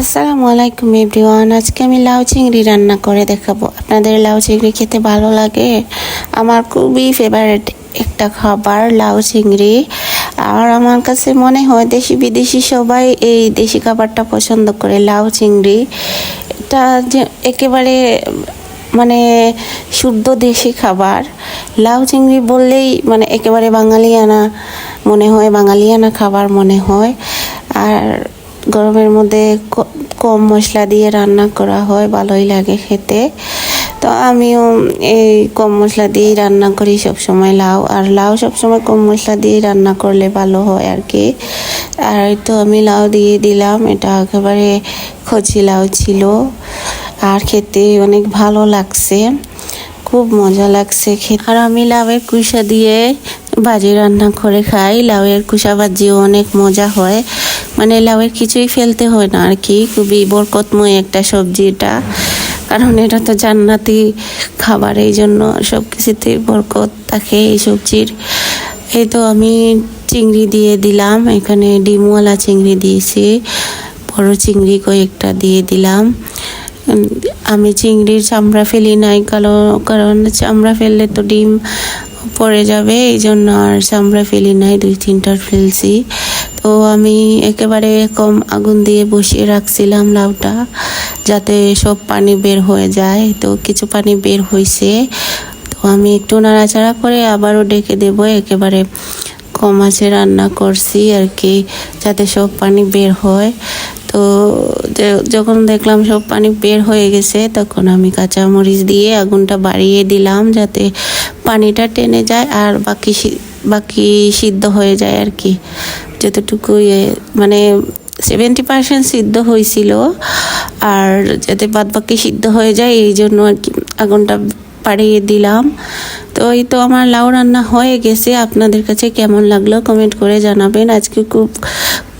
আসসালামু আলাইকুম এভরিওয়ান। আজকে আমি লাউ চিংড়ি রান্না করে দেখাবো। আপনাদের লাউ চিংড়ি খেতে ভালো লাগে? আমার খুবই ফেভারিট একটা খাবার লাউ চিংড়ি। আর আমার কাছে মনে হয় দেশি বিদেশি সবাই এই দেশি খাবারটা পছন্দ করে, লাউ চিংড়ি। এটা যে একেবারে মানে শুদ্ধ দেশি খাবার। লাউ চিংড়ি বললেই মানে একেবারে বাঙালিয়ানা মনে হয়, বাঙালিয়ানা খাবার মনে হয়। আর গরমের মধ্যে কম মশলা দিয়ে রান্না করা হয়, ভালোই লাগে খেতে। তো আমিও এই কম মশলা দিয়েই রান্না করি সব সময় লাউ। আর লাউ সব সময় কম মশলা দিয়ে রান্না করলে ভালো হয় আর কি। আর তো আমি লাউ দিয়ে দিলাম, এটা একেবারে কচি লাউ ছিল। আর খেতে অনেক ভালো লাগছে, খুব মজা লাগছে খেতে। আর আমি লাউয়ের কুসা দিয়ে ভাজি রান্না করে খাই। লাউয়ের কুসা ভাজিও অনেক মজা হয়। মানে লাউয়ের কিছুই ফেলতে হয় না আর কি। খুবই বরকতময় একটা সবজি এটা। কারণ এটা তো জান্নাতি খাবার, এই জন্য সব কিছুতে বরকত থাকে এই সবজির। এই তো আমি চিংড়ি দিয়ে দিলাম। এখানে ডিমওয়ালা চিংড়ি দিয়েছি। বড় চিংড়ি কয়েকটা দিয়ে দিলাম। আমি চিংড়ির চামড়া ফেলি নাই কারণ কারণ চামড়া ফেললে তো ডিম পড়ে যাবে, এই জন্য আর চামড়া ফেলি নাই, দুই তিনটার ফেলছি। তো আমি একেবারে কম আগুন দিয়ে বসিয়ে রাখছিলাম লাউটা, যাতে সব পানি বের হয়ে যায়। তো কিছু পানি বের হয়েছে তো আমি একটু নাড়াচাড়া করে আবারও ডেকে দেব, একেবারে কম আছে রান্না করছি আর কি, যাতে সব পানি বের হয়। তো যখন দেখলাম সব পানি বের হয়ে গেছে, তখন আমি কাঁচামরিচ দিয়ে আগুনটা বাড়িয়ে দিলাম, যাতে পানিটা টেনে যায় আর বাকি বাকি সিদ্ধ হয়ে যায় আর কি। যতটুকু ইয়ে মানে সেভেন্টি পার্সেন্ট সিদ্ধ হয়েছিল আর যাতে বাদ বাকি সিদ্ধ হয়ে যায়, এই জন্য আর কি আগুনটা পাড়িয়ে দিলাম। তো এই তো আমার লাউ রান্না হয়ে গেছে। আপনাদের কাছে কেমন লাগল কমেন্ট করে জানাবেন। আজকে খুব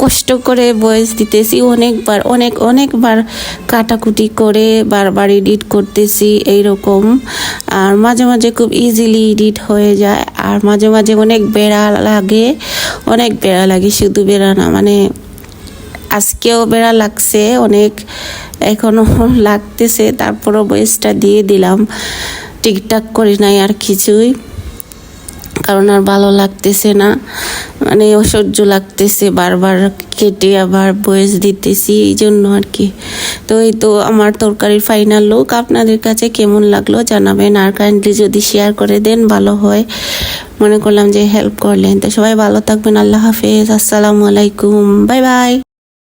কষ্ট করে বয়স দিতেছি, অনেকবার, অনেক, অনেকবার কাটাকুটি করে বারবার এডিট করতেছি এইরকম। আর মাঝে মাঝে খুব ইজিলি এডিট হয়ে যায়। আর মাঝে মাঝে অনেক বেড়া লাগে, অনেক বেড়া লাগে, শুধু বেড়া না মানে আজকেও বেড়া লাগছে, অনেক এখনও লাগতেছে, তারপরও বয়সটা দিয়ে দিলাম। ঠিকঠাক করি নাই আর কিছুই, কারণ আর ভালো লাগতেছে না। মানে অসহ্য লাগতেছে, বারবার কেটে আবার বয়স দিতেছি, এই জন্য আর কি। তো এই তো আমার তরকারির ফাইনাল লুক আপনাদের কাছে কেমন লাগল জানাবেন আর কাইন্ডলি যদি শেয়ার করে দেন, ভালো হয়। মনে করলাম যে হেল্প করলেন। তো সবাই ভালো থাকবেন। আল্লাহ হাফেজ। আসসালামু আলাইকুম। Bye bye.